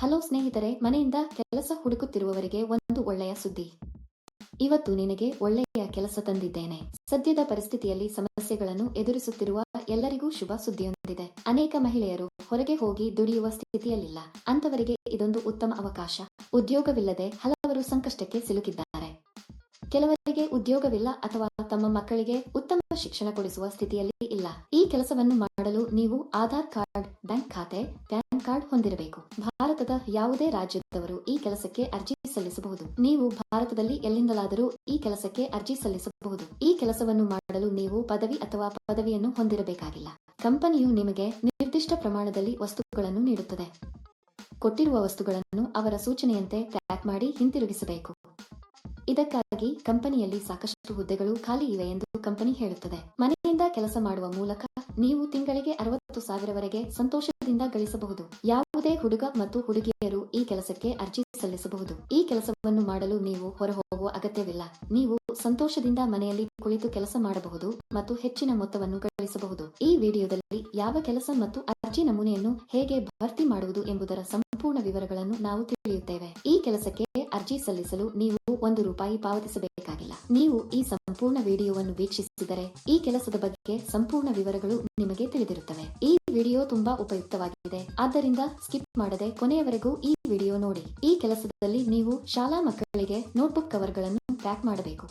Hello ಸ್ನೇಹಿತರೆ, ಮನೆಯಿಂದ ಕೆಲಸ ಹುಡುಕುತ್ತಿರುವವರಿಗೆ ಒಂದು ಒಳ್ಳೆಯ ಸುದ್ದಿ. ಇವತ್ತು ನಿನಗೆ ಒಳ್ಳೆಯ ಕೆಲಸ ತಂದಿದ್ದೇನೆ. ಸದ್ಯದ ಪರಿಸ್ಥಿತಿಯಲ್ಲಿ ಸಮಸ್ಯೆಗಳನ್ನು ಎದುರಿಸುತ್ತಿರುವ ಎಲ್ಲರಿಗೂ ಶುಭ ಸುದ್ದಿಯೊಂದಿದೆ. ಅನೇಕ ಮಹಿಳೆಯರು ಹೊರಗೆ ಹೋಗಿ ದುಡಿಯುವ ಸ್ಥಿತಿಯಲ್ಲಿಲ್ಲ. ಅಂತವರಿಗೆ ಇದೊಂದು ಉತ್ತಮ ಅವಕಾಶ. ಉದ್ಯೋಗವಿಲ್ಲದೆ ಹಲವರು ಸಂಕಷ್ಟಕ್ಕೆ ಸಿಲುಕಿದ್ದಾರೆ. ಕೆಲವರಿಗೆ ಉದ್ಯೋಗವಿಲ್ಲ ಅಥವಾ ತಮ್ಮ ಮಕ್ಕಳಿಗೆ ಉತ್ತಮ ಶಿಕ್ಷಣ ಕೊಡಿಸುವ ಸ್ಥಿತಿಯಲ್ಲಿ ಇಲ್ಲ. ಈ ಕೆಲಸವನ್ನು ಮಾಡಲು ನೀವು ಆಧಾರ್ ಕಾರ್ಡ್, ಬ್ಯಾಂಕ್ ಖಾತೆ, ಪ್ಯಾನ್ ಕಾರ್ಡ್ ಹೊಂದಿರಬೇಕು. ಭಾರತದ ಯಾವುದೇ ರಾಜ್ಯದವರು ಈ ಕೆಲಸಕ್ಕೆ ಅರ್ಜಿ ಸಲ್ಲಿಸಬಹುದು. ನೀವು ಭಾರತದಲ್ಲಿ ಎಲ್ಲಿಂದಲಾದರೂ ಈ ಕೆಲಸಕ್ಕೆ ಅರ್ಜಿ ಸಲ್ಲಿಸಬಹುದು. ಈ ಕೆಲಸವನ್ನು ಮಾಡಲು ನೀವು ಪದವಿ ಅಥವಾ ಪದವಿಯನ್ನು ಹೊಂದಿರಬೇಕಾಗಿಲ್ಲ. ಕಂಪನಿಯು ನಿಮಗೆ ನಿರ್ದಿಷ್ಟ ಪ್ರಮಾಣದಲ್ಲಿ ವಸ್ತುಗಳನ್ನು ನೀಡುತ್ತದೆ. ಕೊಟ್ಟಿರುವ ವಸ್ತುಗಳನ್ನು ಅವರ ಸೂಚನೆಯಂತೆ ಪ್ಯಾಕ್ ಮಾಡಿ ಹಿಂತಿರುಗಿಸಬೇಕು. ಇದಕ್ಕಾಗಿ ಕಂಪನಿಯಲ್ಲಿ ಸಾಕಷ್ಟು ಹುದ್ದೆಗಳು ಖಾಲಿ ಇವೆ ಎಂದು ಕಂಪನಿ ಹೇಳುತ್ತದೆ. ಮನೆಯಿಂದ ಕೆಲಸ ಮಾಡುವ ಮೂಲಕ ನೀವು ತಿಂಗಳಿಗೆ ಅರವತ್ತು ಸಾವಿರವರೆಗೆ ಸಂತೋಷದಿಂದ ಗಳಿಸಬಹುದು. ಯಾವುದೇ ಹುಡುಗ ಮತ್ತು ಹುಡುಗಿಯರು ಈ ಕೆಲಸಕ್ಕೆ ಅರ್ಜಿ ಸಲ್ಲಿಸಬಹುದು. ಈ ಕೆಲಸವನ್ನು ಮಾಡಲು ನೀವು ಹೊರಹೋಗುವ ಅಗತ್ಯವಿಲ್ಲ. ನೀವು ಸಂತೋಷದಿಂದ ಮನೆಯಲ್ಲಿ ಕುಳಿತು ಕೆಲಸ ಮಾಡಬಹುದು ಮತ್ತು ಹೆಚ್ಚಿನ ಮೊತ್ತವನ್ನು ಗಳಿಸಬಹುದು. ಈ ವಿಡಿಯೋದಲ್ಲಿ ಯಾವ ಕೆಲಸ ಮತ್ತು ಅರ್ಜಿ ನಮೂನೆಯನ್ನು ಹೇಗೆ ಭರ್ತಿ ಮಾಡುವುದು ಎಂಬುದರ ಸಂಪೂರ್ಣ ವಿವರಗಳನ್ನು ನಾವು ತಿಳಿಯುತ್ತೇವೆ. ಈ ಕೆಲಸಕ್ಕೆ ಅರ್ಜಿ ಸಲ್ಲಿಸಲು ನೀವು ಒಂದು ರೂಪಾಯಿ ಪಾವತಿಸಬೇಕಾಗಿಲ್ಲ. ನೀವು ಈ ಸಂಪೂರ್ಣ ವಿಡಿಯೋವನ್ನು ವೀಕ್ಷಿಸಿದರೆ ಈ ಕೆಲಸದ ಬಗ್ಗೆ ಸಂಪೂರ್ಣ ವಿವರಗಳು ನಿಮಗೆ ತಿಳಿದಿರುತ್ತವೆ. ಈ ವಿಡಿಯೋ ತುಂಬಾ ಉಪಯುಕ್ತವಾಗಿದೆ. ಆದ್ದರಿಂದ ಸ್ಕಿಪ್ ಮಾಡದೆ ಕೊನೆಯವರೆಗೂ ಈ ವಿಡಿಯೋ ನೋಡಿ. ಈ ಕೆಲಸದಲ್ಲಿ ನೀವು ಶಾಲಾ ಮಕ್ಕಳಿಗೆ ನೋಟ್ಬುಕ್ ಕವರ್ಗಳನ್ನು ಪ್ಯಾಕ್ ಮಾಡಬೇಕು.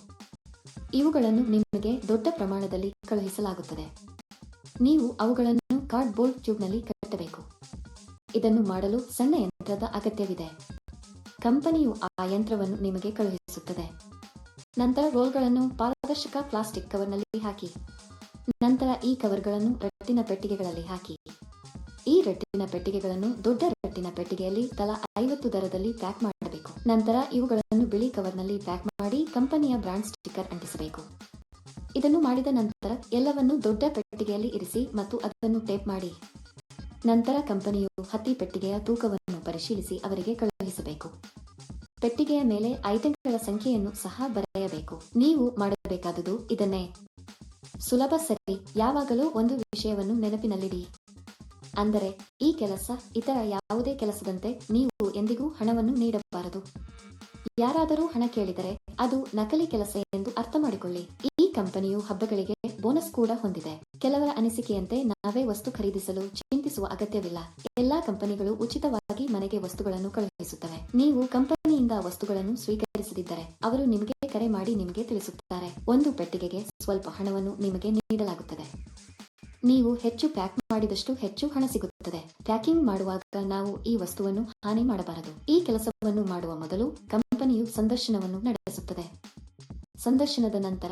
ಇವುಗಳನ್ನು ನಿಮಗೆ ದೊಡ್ಡ ಪ್ರಮಾಣದಲ್ಲಿ ಕಳುಹಿಸಲಾಗುತ್ತದೆ. ನೀವು ಅವುಗಳನ್ನು ಕಾರ್ಡ್ಬೋರ್ಡ್ ಟ್ಯೂಬ್ನಲ್ಲಿ ಕಟ್ಟಬೇಕು. ಇದನ್ನು ಮಾಡಲು ಸಣ್ಣ ಯಂತ್ರದ ಅಗತ್ಯವಿದೆ. ಕಂಪನಿಯು ಆ ಯಂತ್ರವನ್ನು ನಿಮಗೆ ಕಳುಹಿಸುತ್ತದೆ. ನಂತರ ರೋಲ್ಗಳನ್ನು ಪಾರದರ್ಶಕ ಪ್ಲಾಸ್ಟಿಕ್ ಕವರ್ನಲ್ಲಿ ಹಾಕಿ. ನಂತರ ಈ ಕವರ್ಗಳನ್ನು ರಟ್ಟಿನ ಪೆಟ್ಟಿಗೆಗಳಲ್ಲಿ ಹಾಕಿ. ಈ ರಟ್ಟಿನ ಪೆಟ್ಟಿಗೆಗಳನ್ನು ದೊಡ್ಡ ರಟ್ಟಿನ ಪೆಟ್ಟಿಗೆಯಲ್ಲಿ ತಲಾ ಐವತ್ತು ದರದಲ್ಲಿ ಪ್ಯಾಕ್ ಮಾಡಬೇಕು. ನಂತರ ಇವುಗಳನ್ನು ಬಿಳಿ ಕವರ್ನಲ್ಲಿ ಪ್ಯಾಕ್ ಮಾಡಿ ಕಂಪನಿಯ ಬ್ರಾಂಡ್ ಸ್ಟಿಕ್ಕರ್ ಅಂಟಿಸಬೇಕು. ಇದನ್ನು ಮಾಡಿದ ನಂತರ ಎಲ್ಲವನ್ನು ದೊಡ್ಡ ಪೆಟ್ಟಿಗೆಯಲ್ಲಿ ಇರಿಸಿ ಮತ್ತು ಅದನ್ನು ಟೇಪ್ ಮಾಡಿ. ನಂತರ ಕಂಪನಿಯು ಹತ್ತಿ ಪೆಟ್ಟಿಗೆಯ ತೂಕವನ್ನು ಪರಿಶೀಲಿಸಿ ಅವರಿಗೆ ಕಳುಹಿಸಬೇಕು. ಪೆಟ್ಟಿಗೆಯ ಮೇಲೆ ಐಟಂಗಳ ಸಂಖ್ಯೆಯನ್ನು ಸಹ ಬರೆಯಬೇಕು. ನೀವು ಮಾಡಬೇಕಾದುದು ಇದನ್ನೇ. ಸುಲಭ ಸರಿ, ಯಾವಾಗಲೂ ಒಂದು ವಿಷಯವನ್ನು ನೆನಪಿನಲ್ಲಿಡಿ. ಅಂದರೆ, ಈ ಕೆಲಸ ಇತರ ಯಾವುದೇ ಕೆಲಸದಂತೆ ನೀವು ಎಂದಿಗೂ ಹಣವನ್ನು ನೀಡಬಾರದು. ಯಾರಾದರೂ ಹಣ ಕೇಳಿದರೆ ಅದು ನಕಲಿ ಕೆಲಸ ಎಂದು ಅರ್ಥ ಮಾಡಿಕೊಳ್ಳಿ ಕಂಪನಿಯು ಹಬ್ಬಗಳಿಗೆ ಬೋನಸ್ ಕೂಡ ಹೊಂದಿದೆ. ಕೆಲವರ ಅನಿಸಿಕೆಯಂತೆ ನಾವೇ ವಸ್ತು ಖರೀದಿಸಲು ಚಿಂತಿಸುವ ಅಗತ್ಯವಿಲ್ಲ. ಎಲ್ಲಾ ಕಂಪನಿಗಳು ಉಚಿತವಾಗಿ ಮನೆಗೆ ವಸ್ತುಗಳನ್ನು ಕಳುಹಿಸುತ್ತವೆ. ನೀವು ಕಂಪನಿಯಿಂದ ವಸ್ತುಗಳನ್ನು ಸ್ವೀಕರಿಸದಿದ್ದರೆ ಅವರು ನಿಮಗೆ ಕರೆ ಮಾಡಿ ನಿಮಗೆ ತಿಳಿಸುತ್ತಾರೆ. ಒಂದು ಪೆಟ್ಟಿಗೆಗೆ ಸ್ವಲ್ಪ ಹಣವನ್ನು ನಿಮಗೆ ನೀಡಲಾಗುತ್ತದೆ. ನೀವು ಹೆಚ್ಚು ಪ್ಯಾಕ್ ಮಾಡಿದಷ್ಟು ಹೆಚ್ಚು ಹಣ ಸಿಗುತ್ತದೆ. ಪ್ಯಾಕಿಂಗ್ ಮಾಡುವಾಗ ನಾವು ಈ ವಸ್ತುವನ್ನು ಹಾನಿ ಮಾಡಬಾರದು. ಈ ಕೆಲಸವನ್ನು ಮಾಡುವ ಮೊದಲು ಕಂಪನಿಯು ಸಂದರ್ಶನವನ್ನು ನಡೆಸುತ್ತದೆ. ಸಂದರ್ಶನದ ನಂತರ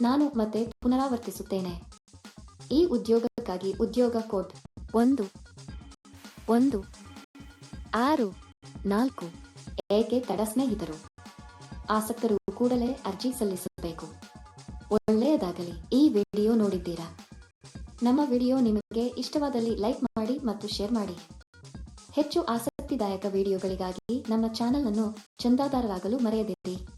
ನಾನು ಮತ್ತೆ ಪುನರಾವರ್ತಿಸುತ್ತೇನೆ. ಈ ಉದ್ಯೋಗಕ್ಕಾಗಿ ಉದ್ಯೋಗ ಕೋಡ್ ಒಂದು ಒಂದು, ಆರು, ನಾಲ್ಕು, ಏಕೆ ತಡ ಸ್ನೇಹಿತರು? ಆಸಕ್ತರು ಕೂಡಲೇ ಅರ್ಜಿ ಸಲ್ಲಿಸಬೇಕು. ಒಳ್ಳೆಯದಾಗಲಿ. ಈ ವಿಡಿಯೋ ನೋಡಿದ್ದೀರಾ? ನಮ್ಮ ವಿಡಿಯೋ ನಿಮಗೆ ಇಷ್ಟವಾದಲ್ಲಿ ಲೈಕ್ ಮಾಡಿ ಮತ್ತು ಶೇರ್ ಮಾಡಿ. ಹೆಚ್ಚು ಆಸಕ್ತಿದಾಯಕ ವಿಡಿಯೋಗಳಿಗಾಗಿ ನಮ್ಮ ಚಾನೆಲ್ ಅನ್ನು ಚಂದಾದಾರರಾಗಲು ಮರೆಯದಿರಿ.